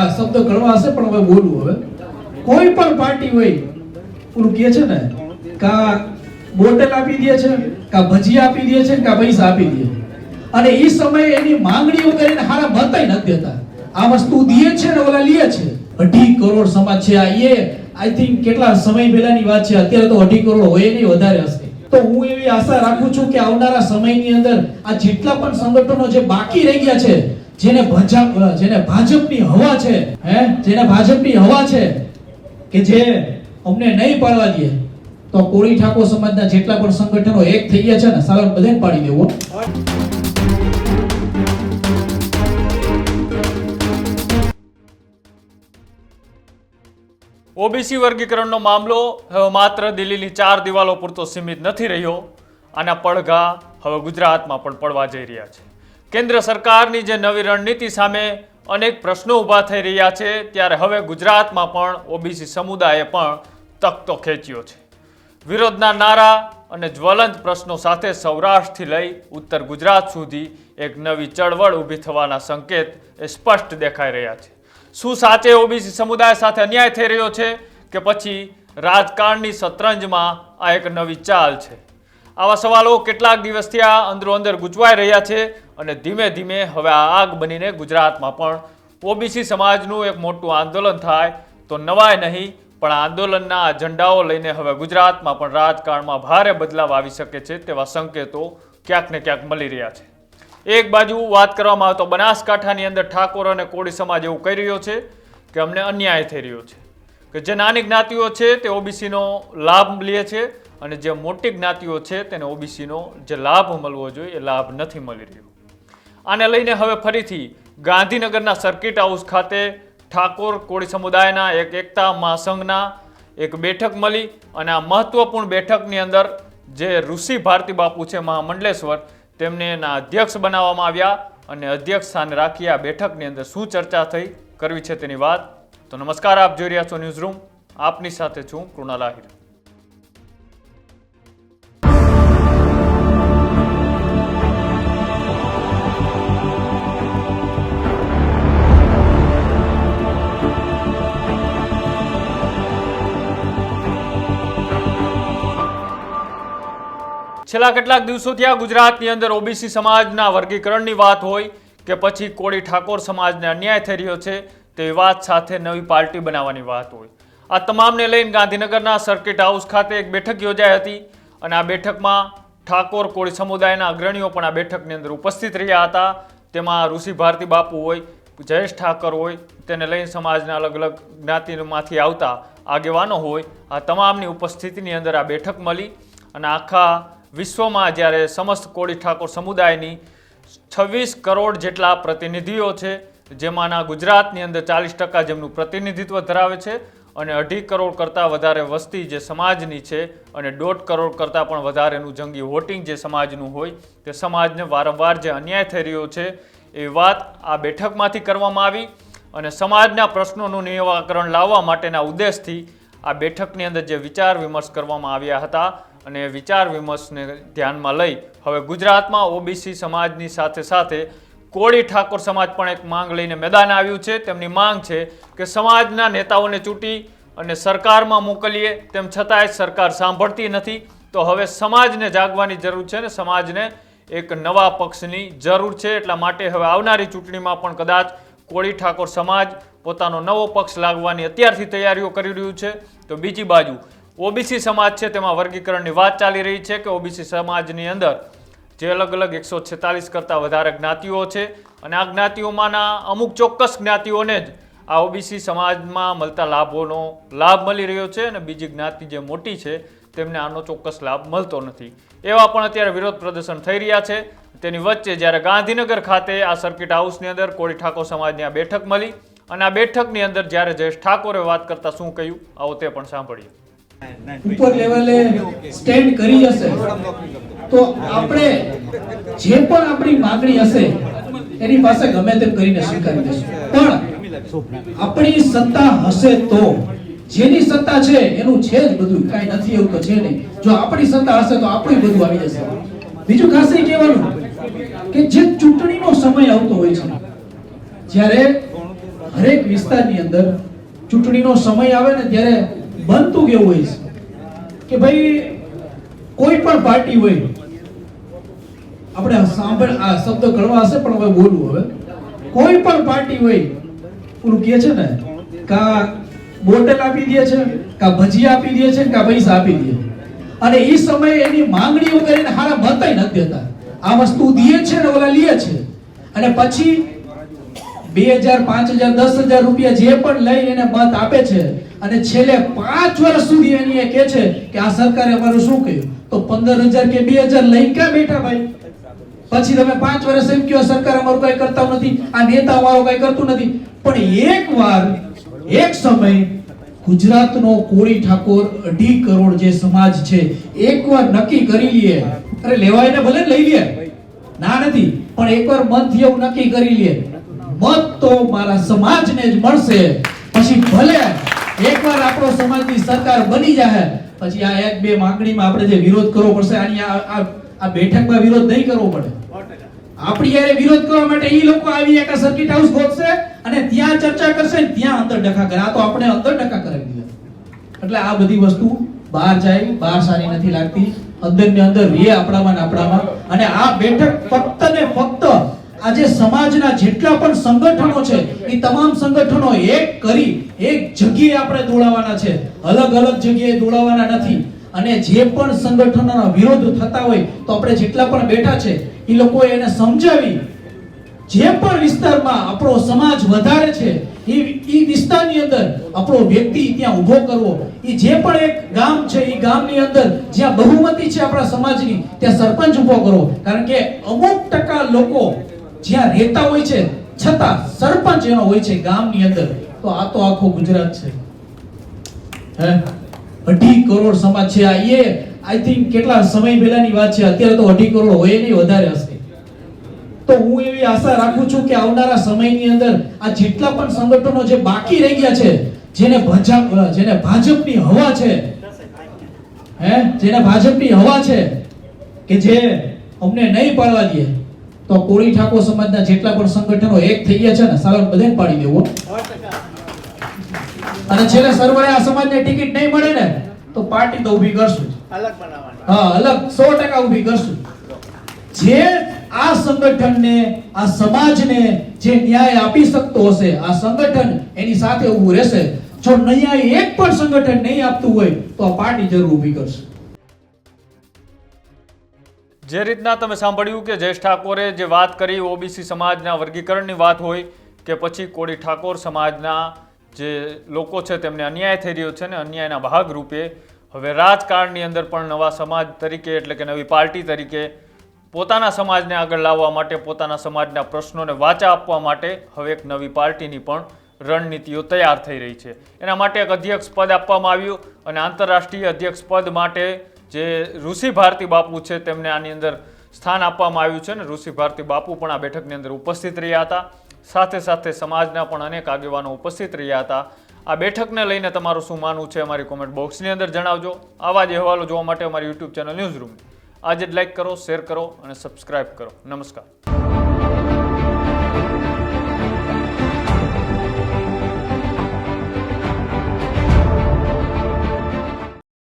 આ શબ્દ કડવા હશે, પણ હવે બોલું હવે. કોઈ પણ પાર્ટી હોય, ઓલું કે છે ને, કા બોટલ આપી દે છે, કા ભજી આપી દે છે, કા પૈસા આપી દે અને એ સમયે એની માંગણીઓ કરીને હારા મતાય નથી દેતા. આ વસ્તુ દે છે ને, ઓલા લે છે. અઢી કરોડ સમાજ છે આ એ. આઈ થિંક કેટલા સમય પહેલાની વાત છે, અત્યારે તો અઢી કરોડ હોય નહીં, વધારે હશે. તો હું એવી આશા રાખું છું કે આવનારા સમયની અંદર આ જેટલા પણ સંગઠનો જે બાકી રહી ગયા છે જેને ભાજપ જેને ભાજપની હવા છે, હે? જેને ભાજપની હવા છે કે જે અમને નહીં પાડવા દે, તો કોળી ઠાકોર સમાજના જેટલા પણ સંગઠનો એક થઈ ગયા છે ને સાલા બધે પાડી દેવો ઓબીસી વર્ગીકરણનો મામલો હવે માત્ર દિલ્હીની ચાર દિવાલો પૂરતો સીમિત નથી રહ્યો, આના પડઘા હવે ગુજરાતમાં પણ પડવા જઈ રહ્યા છે. કેન્દ્ર સરકારની જે નવી રણનીતિ સામે અનેક પ્રશ્નો ઊભા થઈ રહ્યા છે, ત્યારે હવે ગુજરાતમાં પણ ઓબીસી સમુદાયે પણ તખતો ખેંચ્યો છે. વિરોધના નારા અને જ્વલંત પ્રશ્નો સાથે સૌરાષ્ટ્રથી લઈ ઉત્તર ગુજરાત સુધી એક નવી ચળવળ ઊભી થવાના સંકેત એ સ્પષ્ટ દેખાઈ રહ્યા છે. શું સાચે ઓબીસી સમુદાય સાથે અન્યાય થઈ રહ્યો છે કે પછી રાજકારણની શતરંજમાં આ એક નવી ચાલ છે? આવા સવાલો કેટલાક દિવસથી આ અંદરો અંદર ગુંચવાઈ રહ્યા છે. અને ધીમે ધીમે હવે આ આગ બનીને ગુજરાતમાં પણ ઓબીસી સમાજનું એક મોટું આંદોલન થાય તો નવાય નહીં, પણ આંદોલનના ઝંડાઓ લઈને હવે ગુજરાતમાં પણ રાજકારણમાં ભારે બદલાવ આવી શકે છે તેવા સંકેતો ક્યાંક ને ક્યાંક મળી રહ્યા છે. એક બાજુ વાત કરવામાં આવે તો બનાસકાંઠાની અંદર ઠાકોર અને કોળી સમાજ એવું કહી રહ્યો છે કે અમને અન્યાય થઈ રહ્યો છે. કે જે નાની જ્ઞાતિઓ છે તે ઓબીસીનો લાભ લે છે અને જે મોટી જ્ઞાતિઓ છે તેને ઓબીસીનો જે લાભ મળવો જોઈએ એ લાભ નથી મળી રહ્યો. આને લઈને હવે ફરીથી ગાંધીનગરના સર્કિટ હાઉસ ખાતે ઠાકોર કોળી સમુદાયના એક એકતા મહાસંઘના એક બેઠક મળી અને આ મહત્વપૂર્ણ બેઠકની અંદર જે ઋષિ ભારતી બાપુ છે મહામંડલેશ્વર, તેમને એના અધ્યક્ષ બનાવવામાં આવ્યા અને અધ્યક્ષ સ્થાને રાખી આ બેઠકની અંદર શું ચર્ચા થઈ કરવી છે તેની વાત. તો નમસ્કાર, આપ જોઈ રહ્યા છો ન્યૂઝ રૂમ. આપની સાથે છું કૃણાલ આહિર. છેલ્લા કેટલાક દિવસોથી આ ગુજરાતની અંદર ઓબીસી સમાજના વર્ગીકરણની વાત હોય કે પછી કોળી ઠાકોર સમાજને અન્યાય થઈ રહ્યો છે તેવી વાત સાથે નવી પાર્ટી બનાવવાની વાત હોય. આ તમામને લઈને ગાંધીનગરના સર્કિટ હાઉસ ખાતે એક બેઠક યોજાઈ હતી અને આ બેઠકમાં ઠાકોર કોળી સમુદાયના અગ્રણીઓ પણ આ બેઠકની અંદર ઉપસ્થિત રહ્યા હતા. તેમાં ઋષિ ભારતી બાપુ હોય, જયેશ ઠાકર હોય, તેને લઈને સમાજના અલગ અલગ જ્ઞાતિમાંથી આવતા આગેવાનો હોય, આ તમામની ઉપસ્થિતિની અંદર આ બેઠક મળી અને આખા વિશ્વમાં જ્યારે સમસ્ત કોળી ઠાકોર સમુદાયની છવ્વીસ કરોડ જેટલા પ્રતિનિધિઓ છે, જેમાંના ગુજરાતની અંદર ચાલીસ ટકા જેમનું પ્રતિનિધિત્વ ધરાવે છે અને અઢી કરોડ કરતાં વધારે વસ્તી જે સમાજની છે અને દોઢ કરોડ કરતાં પણ વધારેનું જંગી વોટિંગ જે સમાજનું હોય, તે સમાજને વારંવાર જે અન્યાય થઈ રહ્યો છે, એ વાત આ બેઠકમાંથી કરવામાં આવી અને સમાજના પ્રશ્નોનું નિરાકરણ લાવવા માટેના ઉદ્દેશથી આ બેઠકની અંદર જે વિચાર વિમર્શ કરવામાં આવ્યા હતા અને વિચાર વિમર્શને ધ્યાનમાં લઈ હવે ગુજરાતમાં ઓબીસી સમાજની સાથે સાથે કોળી ઠાકોર સમાજ પણ એક માંગ લઈને મેદાન આવ્યું છે. તેમની માંગ છે કે સમાજના નેતાઓને ચૂંટી અને સરકારમાં મોકલીએ. તેમ છતાંય સરકાર સાંભળતી નથી. તો હવે સમાજને જાગવાની જરૂર છે ને સમાજને એક નવા પક્ષની જરૂર છે. એટલા માટે હવે આવનારી ચૂંટણીમાં પણ કદાચ કોળી ઠાકોર સમાજ પોતાનો નવો પક્ષ લાગવાની અત્યારથી તૈયારીઓ કરી રહ્યું છે. તો બીજી બાજુ ઓબીસી સમાજ છે, તેમાં વર્ગીકરણની વાત ચાલી રહી છે કે ઓબીસી સમાજની અંદર જે અલગ અલગ એકસો છેતાલીસ કરતાં વધારે જ્ઞાતિઓ છે અને આ જ્ઞાતિઓમાંના અમુક ચોક્કસ જ્ઞાતિઓને જ આ ઓબીસી સમાજમાં મળતા લાભોનો લાભ મળી રહ્યો છે અને બીજી જ્ઞાતિ જે મોટી છે, તેમને આનો ચોક્કસ લાભ મળતો નથી. એવા પણ અત્યારે વિરોધ પ્રદર્શન થઈ રહ્યા છે. તેની વચ્ચે જ્યારે ગાંધીનગર ખાતે આ સર્કિટ હાઉસની અંદર કોળી ઠાકોર સમાજની આ બેઠક મળી અને આ બેઠકની અંદર જ્યારે જયેશ ઠાકોરે વાત કરતાં શું કહ્યું, આવો તે પણ સાંભળીએ. ઉપર લેવલે સ્ટેન્ડ કરી હશે, તો આપણે જે પણ આપણી માંગણી હશે, એની પાસે ગમે તેમ કરીને સ્વીકારી લેશું પણ આપણી સત્તા હશે તો, જેની સત્તા છે, એનું છે જ બધું. કાંઈ નથી એવું તો છે નહીં. જો આપણી સત્તા હશે તો આપણું બધું આવી જશે. બીજું ખાસ એ કહેવાનું કે જે ચૂંટણીનો સમય આવતો હોય છે, જ્યારે હરેક વિસ્તારની અંદર ચૂંટણીનો સમય આવે ને ત્યારે બનતું કેવું હોય છે? કે ભાઈ, કોઈ પણ પાર્ટી હોય, આપણે સાંભળ, આ શબ્દ કડવા હશે, પણ હવે બોલવું હવે. કોઈ પણ પાર્ટી હોય પેલું કે છે ને, કા બોટલ આપી દે છે, કા ભજીયા આપી દે છે, કા પૈસા આપી દે અને એ સમયે એની માંગણીઓ કરીને હારા મતાય નથી દેતા આ વસ્તુ દે છે ને ઓલા લે છે. અને પછી બે હજાર, પાંચ હજાર, દસ હજાર રૂપિયા જે પણ લઈ એને મત આપે છે અને છેલ્લે પાંચ વર્ષ સુધી એની કહે છે કે આ સરકારે અમારું શું કહ્યું? તો પંદર હજાર કે બે હજાર લઈ ક્યાં બેઠા ભાઈ? પછી તમે પાંચ વર્ષ એમ કહો, સરકાર અમારું કઈ કરતા નથી, આ નેતા અમારું કઈ કરતું નથી. પણ એક વાર, એક સમય ગુજરાતનો કોળી ઠાકોર અઢી કરોડ જે સમાજ છે એકવાર નક્કી કરી લઈએ અરે લેવાય ને ભલે લઈ લે. ના નથી, પણ એકવાર મનથી એવું નક્કી કરી લે. મત તો મારા સમાજને જ મળશે. પછી ભલે એકવાર આપણો સમાજની સરકાર બની જાય પછી આ એક બે માંગણીમાં આપણે જે વિરોધ કરવો પડશે, આની આ બેઠકમાં વિરોધ નહીં કરવો પડે. આપણી યારે વિરોધ કરવા માટે એ લોકો આવી એક સર્કિટ હાઉસ ગોતશે અને ત્યાં ચર્ચા કરશે ત્યાં અંદર ડખા કરે. આ તો આપણે અંદર ડખા કરાવી દીધા. એટલે આ બધી વસ્તુ બહાર જાય, બહાર સારી નથી લાગતી. અંદર ને અંદર રે આપણામાં ને આપણામાં. અને આ બેઠક ફક્ત ને ફક્ત આજે સમાજના જેટલા પણ સંગઠનો છે, એ તમામ સંગઠનો એક કરી, એક જગ્યાએ આપણે દોડાવવાના છે. અલગ અલગ જગ્યાએ દોડાવવાના નથી. અને જે પણ સંગઠનોના વિરોધ થતા હોય, તો આપણે જેટલા પણ બેઠા છે, એ લોકોએ એને સમજાવી. જે પણ વિસ્તારમાં આપણો સમાજ વધારે છે એ વિસ્તારની અંદર આપણો વ્યક્તિ ત્યાં ઊભો કરવો. એ જે પણ એક ગામ છે, એ ગામની અંદર જ્યાં બહુમતી છે આપણા સમાજની, ત્યાં સરપંચ ઊભો કરવો. કારણ કે અમુક ટકા લોકો જ્યાં રહેતા હોય છે, છતાં સરપંચ એનો હોય છે ગામની અંદર, તો આ તો આખો ગુજરાત છે. હે? અઢી કરોડ સમાજ છે આ. એ આઈ થિંક કેટલા સમય પહેલાની વાત છે, અત્યારે તો અઢી કરોડ હોય નહીં, વધારે હશે. તો હું એવી આશા રાખું છું કે આવનારા સમયની અંદર આ જેટલા પણ સંગઠનો જે બાકી રહી ગયા છે, જેને ભાજપ જેને ભાજપની હવા છે, હે? જેને ભાજપની હવા છે, કે જે અમને નહીં પાડવા દે તો કોળી ઠાકોર સમાજના જેટલા પણ સંગઠનો એક થઈ ગયા છે ને સારો બધાને પાડી દેવો. અને છેલ્લે સર્વરે આ સમાજને ટિકિટ નહીં મળે ને તો પાર્ટી તો ઊભી કરશું. અલગ બનાવવાના. હા અલગ. સો ટકા ઊભી કરશું. જે આ સંગઠનને આ સમાજને જે ન્યાય આપી શકતો હશે આ સંગઠન એની સાથે ઊભું રહેશે. જો ન્યાય એક પણ સંગઠન નહીં આપતું હોય તો આ પાર્ટી જરૂર ઊભી કરશે. જે રીતના તમે સાંભળ્યું કે જયેશ ઠાકોરે જે વાત કરી ઓબીસી સમાજના વર્ગીકરણની વાત હોય કે પછી કોળી ઠાકોર સમાજના જે લોકો છે તેમને અન્યાય થઈ રહ્યો છે ને અન્યાયના ભાગરૂપે હવે રાજકારણની અંદર પણ નવા સમાજ તરીકે એટલે કે નવી પાર્ટી તરીકે પોતાના સમાજને આગળ લાવવા માટે, પોતાના સમાજના પ્રશ્નોને વાચા આપવા માટે હવે એક નવી પાર્ટીની પણ રણનીતિઓ તૈયાર થઈ રહી છે. એના માટે એક અધ્યક્ષ પદ આપવામાં આવ્યું અને આંતરરાષ્ટ્રીય અધ્યક્ષ પદ માટે જે ઋષિ ભારતી બાપુ છે તેમને આની અંદર સ્થાન આપવામાં આવ્યું છે ને ઋષિ ભારતી બાપુ પણ આ બેઠકની અંદર ઉપસ્થિત રહ્યા હતા. સાથે સાથે સમાજના પણ અનેક આગેવાનો ઉપસ્થિત રહ્યા હતા. આ બેઠકને લઈને તમારું શું માનવું છે અમારી કોમેન્ટ બોક્સની અંદર જણાવજો. આવા જ અહેવાલો જોવા માટે અમારી યુટ્યુબ ચેનલ ન્યૂઝ રૂમ આજે જ લાઈક કરો શેર કરો અને સબસ્ક્રાઇબ કરો. નમસ્કાર.